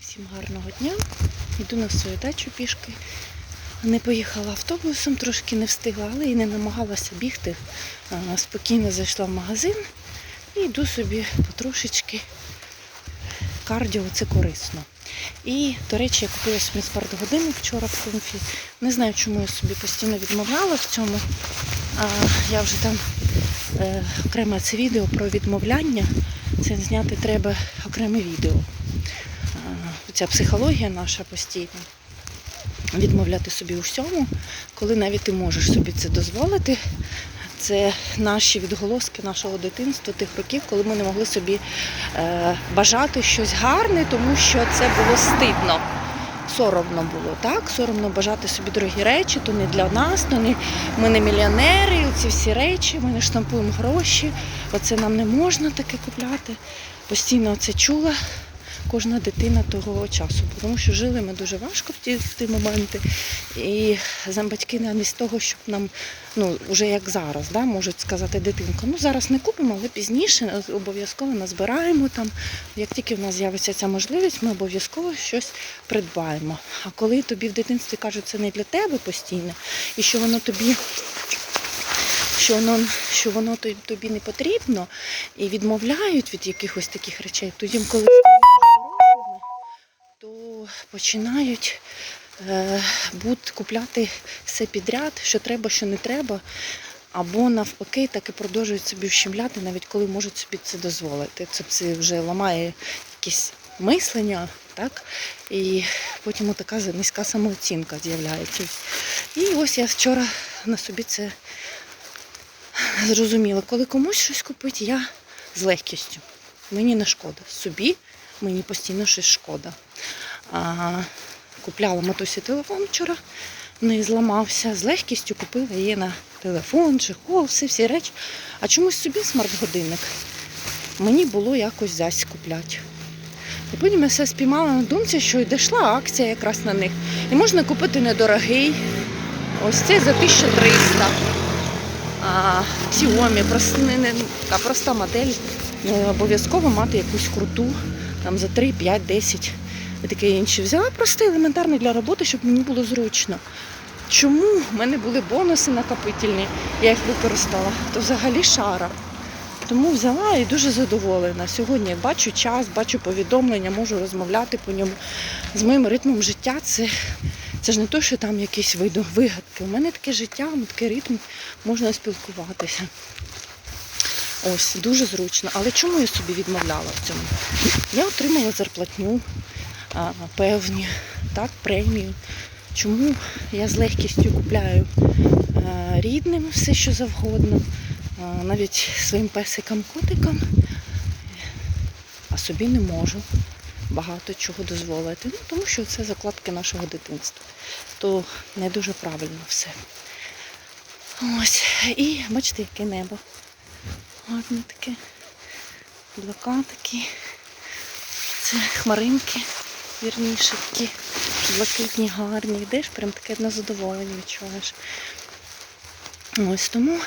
Всім гарного дня. Йду на свою дачу пішки. Не поїхала автобусом, трошки не встигла, але і не намагалася бігти. Спокійно зайшла в магазин і йду собі потрошечки. Кардіо це корисно. І, до речі, я купила собі смарт-годинник вчора в комфі. Не знаю, чому я собі постійно відмовляла в цьому. А, я вже там е, окреме це відео про відмовляння. Це зняти треба окреме відео. Ця психологія наша постійна. Відмовляти собі у всьому, коли навіть ти можеш собі це дозволити. Це наші відголоски нашого дитинства, тих років, коли ми не могли собі е, бажати щось гарне, тому що це було стидно. Соромно було, так? Соромно бажати собі дорогі речі, то не для нас, то не ми не мільйонери, ці всі речі, ми не штампуємо гроші, оце нам не можна таке купляти. Постійно це чула кожна дитина того часу, тому що жили ми дуже важко в ті, в ті моменти. І батьки замість того, щоб нам, ну, вже як зараз, да, можуть сказати дитинка, ну зараз не купимо, але пізніше обов'язково назбираємо там. Як тільки в нас з'явиться ця можливість, ми обов'язково щось придбаємо. А коли тобі в дитинстві кажуть, це не для тебе постійно, і що воно тобі. Що воно, що воно тобі не потрібно і відмовляють від якихось таких речей, тоді, коли починають е, бут, купляти все підряд, що треба, що не треба. Або навпаки, так і продовжують собі вщемляти, навіть коли можуть собі це дозволити. Це, це вже ламає якесь мислення, так? І потім така низька самооцінка з'являється. І ось я вчора на собі це зрозуміла. Коли комусь щось купити, я з легкістю. Мені не шкода. Собі мені постійно щось шкода. Купляла матусі телефон вчора, не зламався. З легкістю купила її на телефон, чехол, всі всі речі. А чомусь собі смарт-годинник. Мені було якось зась купляти. І потім я все спіймала на думці, що дійшла акція якраз на них. І можна купити недорогий. Ось цей за 1300. А, Xiaomi, просто, не, не, проста модель. Не обов'язково мати якусь круту, там за 3, 5, 10 і таке інше. Взяла просто елементарний для роботи, щоб мені було зручно. Чому в мене були бонуси накопительні, я їх використала, то взагалі шара. Тому взяла і дуже задоволена. Сьогодні бачу час, бачу повідомлення, можу розмовляти по ньому. З моїм ритмом життя це, це ж не то, що там якісь вигадки. У мене таке життя, ну, такий ритм, можна спілкуватися. Ось, дуже зручно. Але чому я собі відмовляла в цьому? Я отримала зарплатню певні, так, премію. Чому я з легкістю купляю рідним все, що завгодно, навіть своїм песикам-котикам, а собі не можу багато чого дозволити. Ну, тому що це закладки нашого дитинства. То не дуже правильно все. Ось. І бачите, яке небо. Гарне таке. Облака такі. Це хмаринки, вірніше такі блакитні, гарні. Йдеш, прям таке одне задоволення відчуваєш. Ось тому,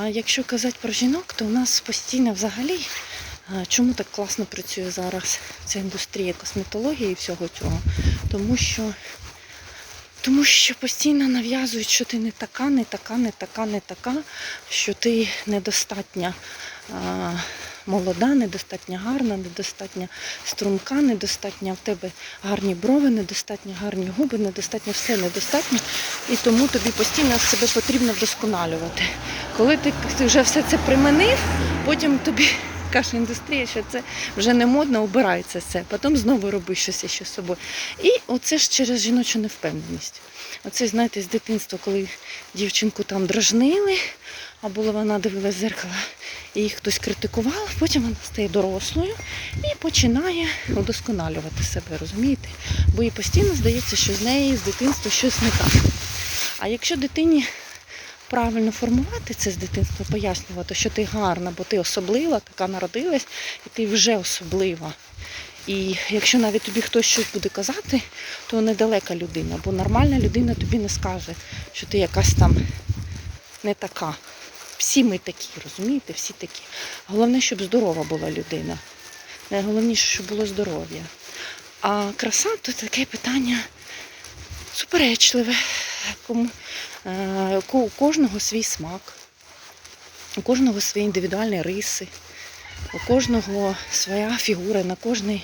а якщо казати про жінок, то у нас постійно взагалі, чому так класно працює зараз ця індустрія косметології і всього цього? Тому що тому що постійно нав'язують, що ти не така, не така, не така, не така, що ти недостатня молода, недостатньо гарна, недостатньо струнка, недостатньо в тебе гарні брови, недостатньо гарні губи, недостатньо все недостатньо. І тому тобі постійно себе потрібно вдосконалювати. Коли ти, вже все це приманив, потім тобі каже індустрія, що це вже не модно, убирай це все. Потім знову роби щось ще з собою. І оце ж через жіночу невпевненість. Оце, знаєте, з дитинства, коли дівчинку там дражнили, або вона дивилась в зеркало, і її хтось критикував, потім вона стає дорослою і починає удосконалювати себе, розумієте? Бо їй постійно здається, що з неї з дитинства щось не так. А якщо дитині правильно формувати це з дитинства, пояснювати, що ти гарна, бо ти особлива, така народилась, і ти вже особлива. І якщо навіть тобі хтось щось буде казати, то недалека людина, бо нормальна людина тобі не скаже, що ти якась там не така. Всі ми такі, розумієте, всі такі. Головне, щоб здорова була людина. Найголовніше, щоб було здоров'я. А краса то таке питання суперечливе. Е, у кожного свій смак, у кожного свої індивідуальні риси, у кожного своя фігура, на кожний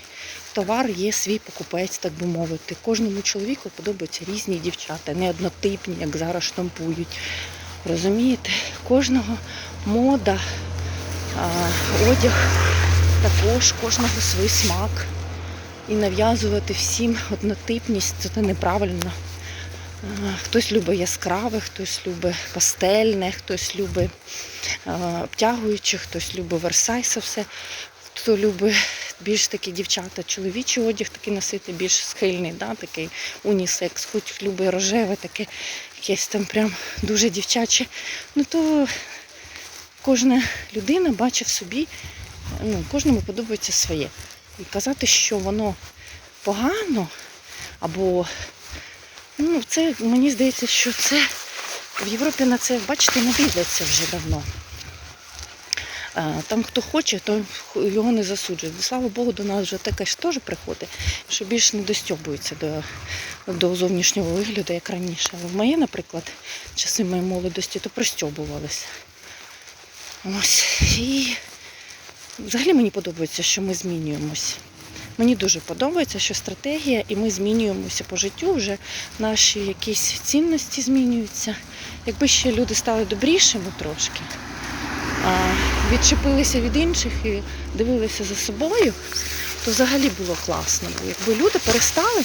товар є свій покупець, так би мовити. Кожному чоловіку подобаються різні дівчата, не однотипні, як зараз штампують. Розумієте? Кожного мода, одяг також, кожного свій смак. І нав'язувати всім однотипність це неправильно. Хтось любить яскраве, хтось любить пастельне, хтось любить обтягуюче, хтось любить Версайса все. Хто любить більш такі дівчата, чоловічий одяг такий носити, більш схильний, да, такий унісекс, хоч любить рожеве, таке якесь там прям дуже дівчаче. Ну то кожна людина бачить в собі, ну, кожному подобається своє. І казати, що воно погано, або ну, це мені здається, що це в Європі на це, бачите, не дивляться вже давно. Там хто хоче, то його не засуджують. Слава Богу, до нас вже таке ж теж приходить, що більш не достьобується до, до зовнішнього вигляду, як раніше. Але в моє, наприклад, часи моєї молодості, то пристьобувалися. Ось. І взагалі мені подобається, що ми змінюємось. Мені дуже подобається, що стратегія, і ми змінюємося по життю, вже наші якісь цінності змінюються. Якби ще люди стали добрішими трошки, відчепилися від інших і дивилися за собою, то взагалі було класно. Бо якби люди перестали